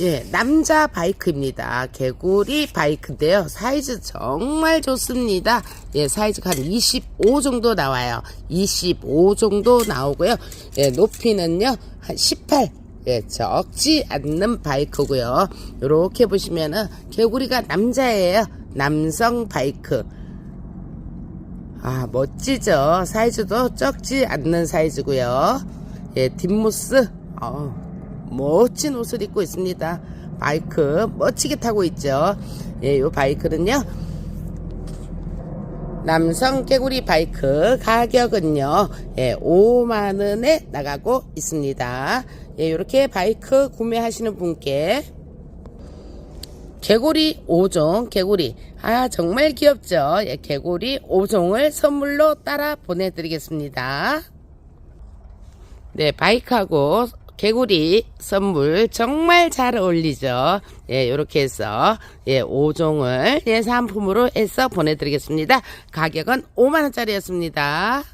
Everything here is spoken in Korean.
예, 남자 바이크입니다. 개구리 바이크인데요. 사이즈 정말 좋습니다. 예, 사이즈가 한 25 정도 나와요. 25 정도 나오고요. 예, 높이는요, 한 18. 예, 적지 않는 바이크고요. 이렇게 보시면은 개구리가 남자예요. 남성 바이크. 아, 멋지죠? 사이즈도 적지 않는 사이즈고요. 예, 뒷모스. 어, 멋진 옷을 입고 있습니다. 바이크 멋지게 타고 있죠. 예, 요 바이크는요. 남성 개구리 바이크 가격은요. 예, 5만 원에 나가고 있습니다. 예, 이렇게 바이크 구매하시는 분께 개구리 5종 개구리 아 정말 귀엽죠 예, 개구리 5종을 선물로 따라 보내드리겠습니다 네 바이크하고 개구리 선물 정말 잘 어울리죠. 예 요렇게 해서 예 5종을 예 상품으로 해서 보내드리겠습니다. 가격은 5만원짜리였습니다